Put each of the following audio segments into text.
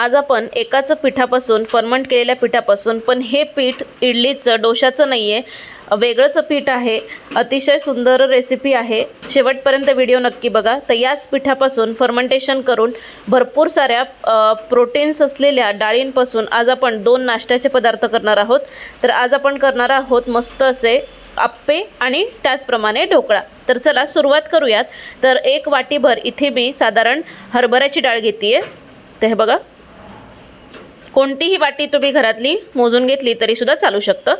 आज आपण एकाच पिठापासून फर्मंट केलेल्या पिठापासून पण हे पीठ इडलीचं डोशाचं नाही आहे वेगळंच पीठ आहे. अतिशय सुंदर रेसिपी आहे. शेवटपर्यंत व्हिडिओ नक्की बघा. तर याच पिठापासून फर्मेंटेशन करून भरपूर साऱ्या प्रोटीन्स असलेल्या डाळींपासून आज आपण दोन नाश्त्याचे पदार्थ करणार आहोत. तर आज आपण करणार आहोत मस्त असे आप्पे आणि त्याचप्रमाणे ढोकळा. तर चला सुरुवात करूयात. तर एक वाटीभर इथे मी साधारण हरभऱ्याची डाळ घेते आहे तर हे बघा. कोणतीही वाटी तुम्ही घरातली मोजून घेतली तरीसुद्धा चालू शकतं.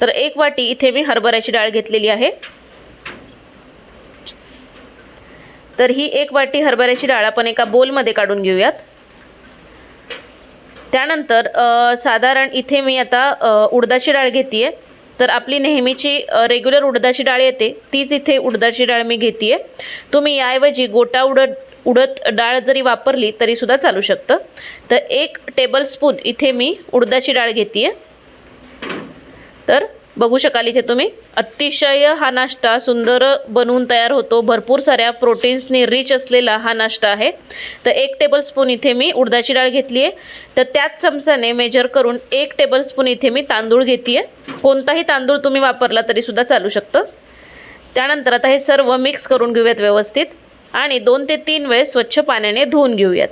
तर एक वाटी इथे मी हरभऱ्याची डाळ घेतलेली आहे. तर ही एक वाटी हरभऱ्याची डाळ आपण एका बोलमध्ये काढून घेऊयात. त्यानंतर साधारण इथे मी आता उडदाची डाळ घेते आहे तर आपली नेहमीची रेग्युलर उडदाची डाळ येते. तीच इथे उडदाची डाळ मी घेते आहे तुम्ही याऐवजी गोटा उडद उडद डाळ जरी वापरली तरीसुद्धा चालू शकतं. तर एक टेबलस्पून इथे मी उडदाची डाळ घेते आहे तर बघू शकाल इथे तुम्ही. अतिशय हा नाश्ता सुंदर बनवून तयार होतो. भरपूर साऱ्या प्रोटीन्सनी रिच असलेला हा नाश्ता आहे. तर एक टेबलस्पून इथे मी उडदाची डाळ घेतली आहे तर त्याच चमचाने मेजर करून एक टेबलस्पून इथे मी तांदूळ घेते आहे कोणताही तांदूळ तुम्ही वापरला तरीसुद्धा चालू शकतं. त्यानंतर आता हे सर्व मिक्स करून घेऊयात व्यवस्थित. आणि दोन ते तीन वेळेस स्वच्छ पाण्याने धुवून घेऊयात.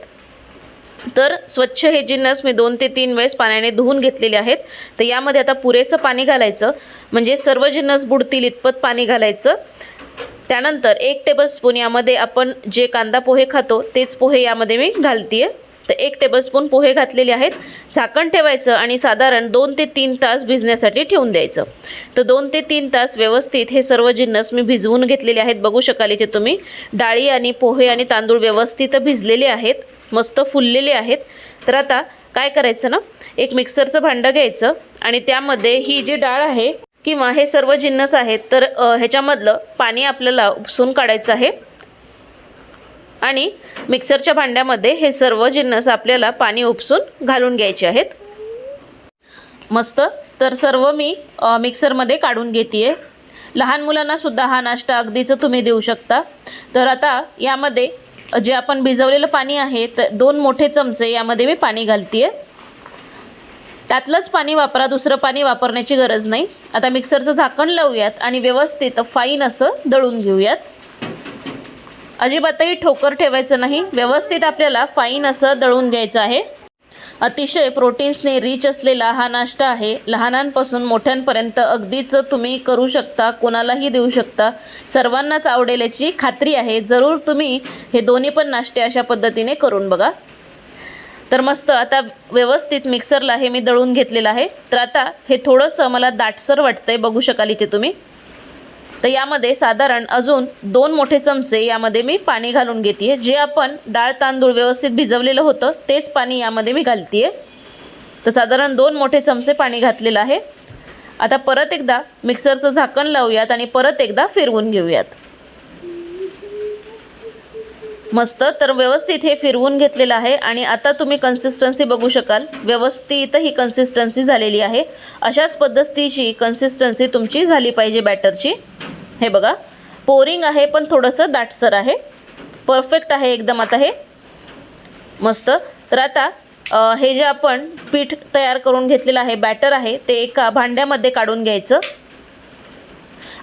तर स्वच्छ हे जिन्नस मी दोन ते तीन वेळेस पाण्याने धुवून घेतलेले आहेत तर यामध्ये आता पुरेसं पाणी घालायचं म्हणजे सर्व जिन्नस बुडतील इतपत पाणी घालायचं. त्यानंतर एक टेबलस्पून यामध्ये आपण जे कांदा पोहे खातो तेच पोहे यामध्ये मी घालते आहे तर एक टेबलस्पून पोहे घातलेले आहेत. झाकण ठेवायचं आणि साधारण दोन ते तीन तास भिजण्यासाठी ठेवून द्यायचं. तर दोन ते तीन तास व्यवस्थित हे सर्व जिन्नस मी भिजवून घेतलेले आहेत. बघू शकाल इथे तुम्ही. डाळी आणि पोहे आणि तांदूळ व्यवस्थित भिजलेले आहेत. मस्त फुललेले आहेत. तर आता काय करायचं ना? एक मिक्सरचं भांडं घ्यायचं आणि त्यामध्ये ही जी डाळ आहे किंवा हे सर्व जिन्नस आहेत तर ह्याच्यामधलं पाणी आपल्याला उपसून काढायचं आहे. आणि मिक्सरच्या भांड्यामध्ये हे सर्व जिन्नस आपल्याला पाणी उपसून घालून घ्यायचे आहेत. मस्त. तर सर्व मी मिक्सरमध्ये काढून घेते आहे लहान मुलांनासुद्धा हा नाश्ता अगदीच तुम्ही देऊ शकता. तर आता यामध्ये जे आपण भिजवलेलं पाणी आहे तर दोन मोठे चमचे यामध्ये मी पाणी घालते आहे त्यातलंच पाणी वापरा दुसरं पाणी वापरण्याची गरज नाही. आता मिक्सरचं झाकण लावूयात आणि व्यवस्थित फाईन असं दळून घेऊयात. अजिबातही ठोकर ठेवायचं नाही. व्यवस्थित आपल्याला फाईन असं दळून घ्यायचं आहे. अतिशय प्रोटीन्सने रिच असलेला हा नाश्ता आहे. लहानांपासून मोठ्यांपर्यंत अगदीच तुम्ही करू शकता कोणालाही देऊ शकता. सर्वांनाच आवडेल याची खात्री आहे. जरूर तुम्ही हे दोन्ही पण नाश्ते अशा पद्धतीने करून बघा. तर मस्त आता व्यवस्थित मिक्सरला हे मी दळून घेतलेलं आहे. तर आता हे थोडंसं मला दाटसर वाटतं आहे बघू शकाल इथे तुम्ही. तर यामध्ये साधारण अजून दोन मोठे चमचे यामध्ये मी पाणी घालून घेते आहे जे आपण डाळ तांदूळ व्यवस्थित भिजवलेलं होतं तेच पाणी यामध्ये मी घालते आहे तर साधारण दोन मोठे चमचे पाणी घातलेलं आहे. आता परत एकदा मिक्सरचं झाकण लावूयात आणि परत एकदा फिरवून घेऊयात. मस्त तर व्यवस्थित हे फिरवून घेतलेलं आहे आणि आता तुम्ही कन्सिस्टन्सी बघू शकाल. व्यवस्थित ही कन्सिस्टन्सी झालेली आहे. अशाच पद्धतीची कन्सिस्टन्सी तुमची झाली पाहिजे बॅटरची हे बघा. पोरिंग आहे पण थोडंसं दाटसर आहे. परफेक्ट आहे एकदम आता हे. मस्त. तर आता हे जे आपण पीठ तयार करून घेतलेलं आहे बॅटर आहे ते एका भांड्यामध्ये काढून घ्यायचं.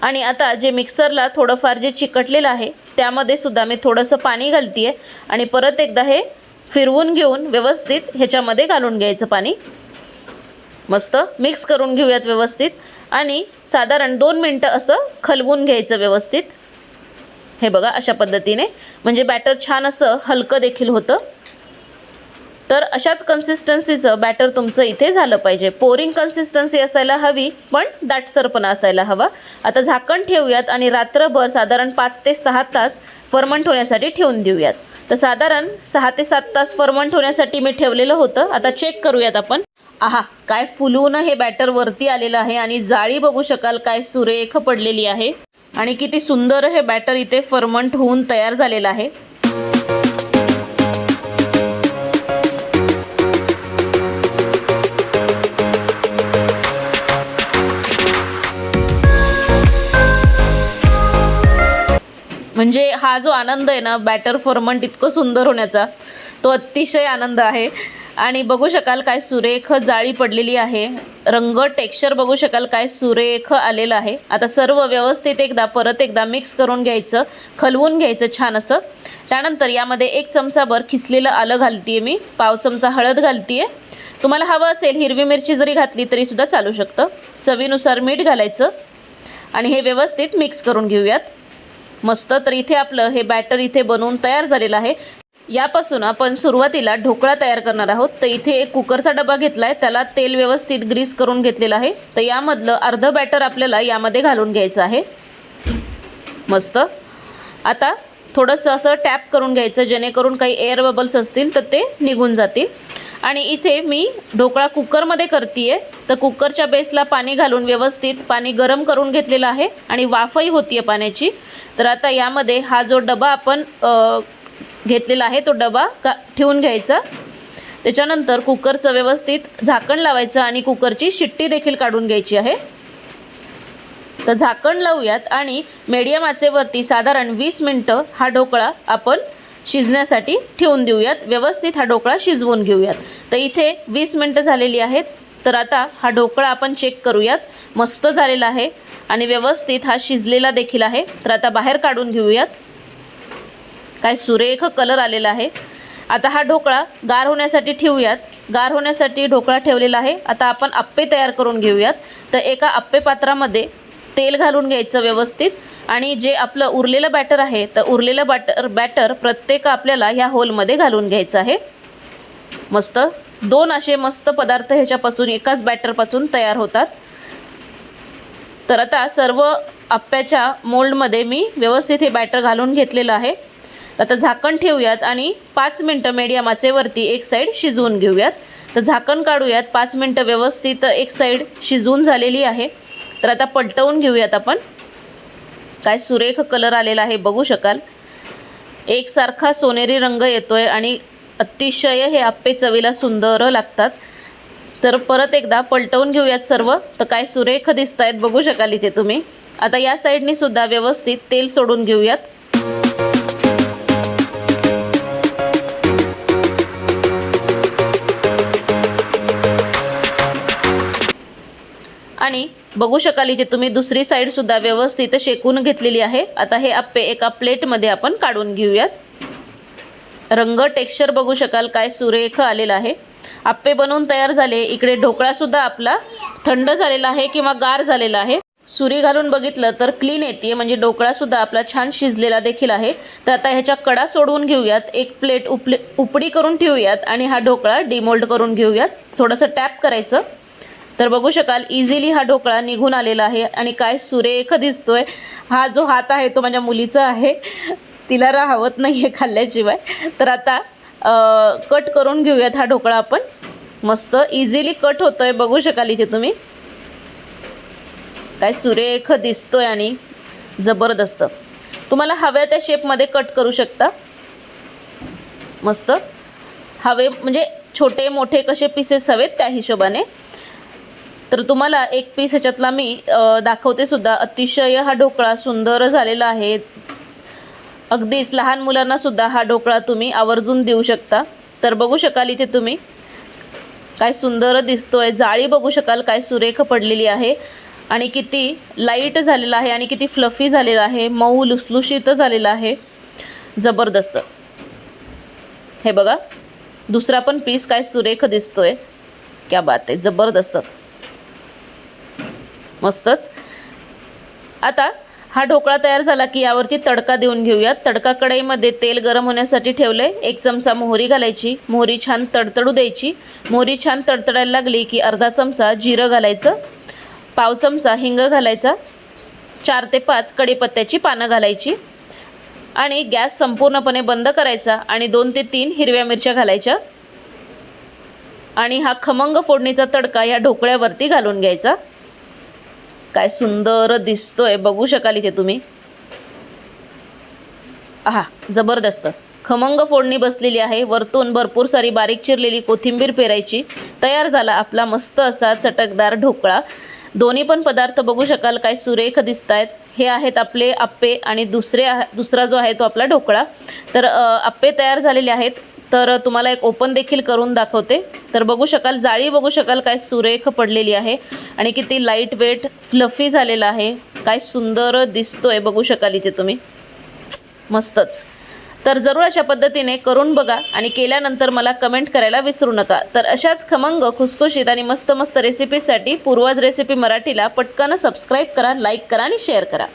आणि आता जे मिक्सरला थोडंफार जे चिकटलेलं आहे त्यामध्ये सुद्धा मी थोडंसं पाणी घालते आहे आणि परत एकदा हे फिरवून घेऊन व्यवस्थित ह्याच्यामध्ये घालून घ्यायचं पाणी. मस्त. मिक्स करून घेऊयात व्यवस्थित. आणि साधारण दोन मिनटं असं खलवून घ्यायचं व्यवस्थित. हे बघा अशा पद्धतीने. म्हणजे बॅटर छान असं हलकं देखील होतं. तर अशाच कन्सिस्टन्सीचं बॅटर तुमचं इथे झालं पाहिजे. पोरिंग कन्सिस्टन्सी असायला हवी पण दाटसरपणा असायला हवा. आता झाकण ठेवूयात आणि रात्रभर साधारण पाच ते सहा तास फर्मंट होण्यासाठी ठेवून देऊयात. तर साधारण सहा ते सात तास फर्मंट होण्यासाठी मी ठेवलेलं होतं. आता चेक करूयात आपण. आहा काय फुलून हे बॅटर वरती आलेलं आहे आणि जाळी बघू शकाल काय सुरेख पडलेली आहे. आणि किती सुंदर हे बॅटर इथे फर्मंट होऊन तयार झालेलं आहे. म्हणजे हा जो आनंद आहे ना बॅटर फर्मंट इतकं सुंदर होण्याचा तो अतिशय आनंद आहे. आणि बघू शकाल काय सुरेख जाळी पडलेली आहे. रंग टेक्स्चर बघू शकाल काय सुरेख आलेलं आहे. आता सर्व व्यवस्थित एकदा परत एकदा मिक्स करून घ्यायचं खलवून घ्यायचं छान असं. त्यानंतर यामध्ये एक चमचाभर खिसलेलं आलं घालते मी पाव चमचा हळद घालते तुम्हाला हवं असेल हिरवी मिरची जरी घातली तरीसुद्धा चालू शकतं. चवीनुसार मीठ घालायचं. आणि हे व्यवस्थित मिक्स करून घेऊयात. मस्त तर इथे आपलं हे बॅटर इथे बनवून तयार झालेलं आहे. यापासून आपण सुरुवातीला ढोकळा तयार करणार आहोत. तर इथे एक कुकरचा डबा घेतला आहे त्याला तेल व्यवस्थित ग्रीस करून घेतलेलं आहे. तर यामधलं अर्धं बॅटर आपल्याला यामध्ये घालून घ्यायचं आहे. मस्त. आता थोडंसं असं टॅप करून घ्यायचं जेणेकरून काही एअर बबल्स असतील तर ते निघून जातील. आणि इथे मी ढोकळा कुकरमध्ये करते आहे तर कुकरच्या बेसला पाणी घालून व्यवस्थित पाणी गरम करून घेतलेलं आहे आणि वाफही होती आहे पाण्याची. तर आता यामध्ये हा जो डबा आपण घेतलेला आहे तो डबा का ठेवून घ्यायचा. त्याच्यानंतर कुकरचं व्यवस्थित झाकण लावायचं आणि कुकरची शिट्टी देखील काढून घ्यायची आहे. तर झाकण लावूयात आणि मीडियम आचेवरती साधारण वीस मिनटं हा ढोकळा आपण शिजण्यासाठी ठेवून देऊयात. व्यवस्थित हा ढोकळा शिजवून घेऊयात. तर इथे वीस मिनटं झालेली आहेत. तर आता हा ढोकळा आपण चेक करूयात. मस्त झालेला आहे आणि व्यवस्थित हा शिजलेला देखील आहे. तर आता बाहेर काढून घेऊयात. काय सुरेख कलर आलेला आहे. आता हा ढोकळा गार होण्यासाठी ठेवूयात. गार होण्यासाठी ढोकळा ठेवलेला आहे. आता आपण आप्पे तयार करून घेऊयात. तर एका आप्पे पात्रामध्ये तेल घालून घ्यायचं व्यवस्थित. आणि जे आपलं उरलेलं बॅटर आहे तर उरलेलं बॅटर बॅटर प्रत्येक आपल्याला ह्या होलमध्ये घालून घ्यायचं आहे. मस्त. दोन असे मस्त पदार्थ ह्याच्यापासून एकाच बॅटरपासून तयार होतात. तर आता सर्व आप्प्याच्या मोल्डमध्ये मी व्यवस्थित हे बॅटर घालून घेतलेलं आहे. आता झाकण ठेवूयात आणि पाच मिनटं मीडियम आचेवरती एक साईड शिजवून घेऊयात. तर झाकण काढूयात पाच मिनटं व्यवस्थित एक साईड शिजवून झालेली आहे. तर आता पलटवून घेऊयात आपण. काय सुरेख कलर आलेला आहे बघू शकाल. एकसारखा सोनेरी रंग येतो आहे आणि अतिशय हे आप्पे चवीला सुंदर लागतात. तर परत एकदा पलटवून घेऊयात सर्व. तर काय सुरेख दिसत आहेत बघू शकाल इथे तुम्ही. आता या साईडनी सुद्धा व्यवस्थित तेल सोडून घेऊयात. आणि बघू शकाल इथे तुम्ही दुसरी साईडसुद्धा व्यवस्थित शेकून घेतलेली आहे. आता हे आप्पे एका प्लेटमध्ये आपण काढून घेऊयात. रंग टेक्स्चर बघू शकाल काय सुरेख आलेला आहे. आप्पे बनवून तयार झाले. इकडे ढोकळासुद्धा आपला थंड झालेला आहे किंवा गार झालेला आहे. सुरी घालून बघितलं तर क्लीन येते. म्हणजे ढोकळासुद्धा आपला छान शिजलेला देखील आहे. तर आता ह्याच्या कडा सोडवून घेऊयात. एक प्लेट उपले उपडी करून ठेवूयात आणि हा ढोकळा डिमोल्ड करून घेऊयात. थोडंसं टॅप करायचं. तर बघू शकाल इझिली हा ढोकळा निघून आलेला आहे. आणि काय सुरेख दिसतोय हा जो हात आहे तो माझ्या मुलीचा आहे. तिला राहवत नाही आहे खाल्ल्याशिवाय. तर आता कट करून घेऊयात हा ढोकळा आपण. मस्त इझिली कट होतोय बघू शकाल इथे तुम्ही. काय सुरेख दिसतोय आणि जबरदस्त. तुम्हाला हव्या त्या शेपमध्ये कट करू शकता. मस्त. हवे म्हणजे छोटे मोठे कसे पीसेस हवेत त्या हिशोबाने. तर तुम्हाला एक पीस ह्याच्यातला मी दाखवते सुद्धा. अतिशय हा ढोकळा सुंदर झालेला आहे. अगदीच लहान मुलांना सुद्धा हा ढोकळा तुम्ही आवर्जून देऊ शकता. तर बघू शकाल इथे तुम्ही. काय सुंदर दिसतोय. जाळी बघू शकाल काय सुरेख पडलेली आहे. आणि किती लाइट झालेला आहे आणि किती फ्लफी झालेला आहे. मऊ लुसलुशीत झालेला आहे. जबरदस्त. हे बघा. दुसरा पण पीस काय सुरेख दिसतोय. क्या बात आहे. जबरदस्त. मस्तच. आता हा ढोकळा तयार झाला की यावरती तडका देऊन घेऊयात. तडका कढईमध्ये तेल गरम होण्यासाठी ठेवलं आहे एक चमचा मोहरी घालायची. मोहरी छान तडतडू द्यायची. मोहरी छान तडतडायला लागली की अर्धा चमचा जिरं घालायचं. पाव चमचा हिंग घालायचा. चार ते पाच कढीपत्त्याची पानं घालायची. आणि गॅस संपूर्णपणे बंद करायचा आणि दोन ते तीन हिरव्या मिरच्या घालायच्या. आणि हा खमंग फोडणीचा तडका या ढोकळ्यावरती घालून घ्यायचा. काय सुंदर दिसतोय बघू शकाल इथे तुम्ही. आहा जबरदस्त. खमंग फोडणी बसलेली आहे वरतून भरपूर सारी बारीक चिरलेली कोथिंबीर पेरायची. तयार झाला आपला मस्त असा चटकदार ढोकळा. दोन्ही पण पदार्थ बघू शकाल काय सुरेख दिसत आहेत हे आहेत आपले आप्पे आणि दुसरे दुसरा जो आहे तो आपला ढोकळा. तर आप्पे तयार झालेले आहेत. तर तुम्हाला एक ओपन देखील करून दाखवते. तर बघू शकाल जाळी बघू शकाल काय सुरेख पडलेली आहे आणि किती लाइट वेट फ्लफी झालेला आहे. काय सुंदर दिसतोय बघू शकाल इथे तुम्ही. मस्तच. तर जरूर अशा पद्धतीने करून बघा आणि केल्यानंतर मला कमेंट करायला विसरू नका. तर अशाच खमंग खुसखुशीत आणि मस्त मस्त रेसिपीसाठी पूर्वज रेसिपी मराठीला पटकन सबस्क्राईब करा लाईक करा आणि शेअर करा.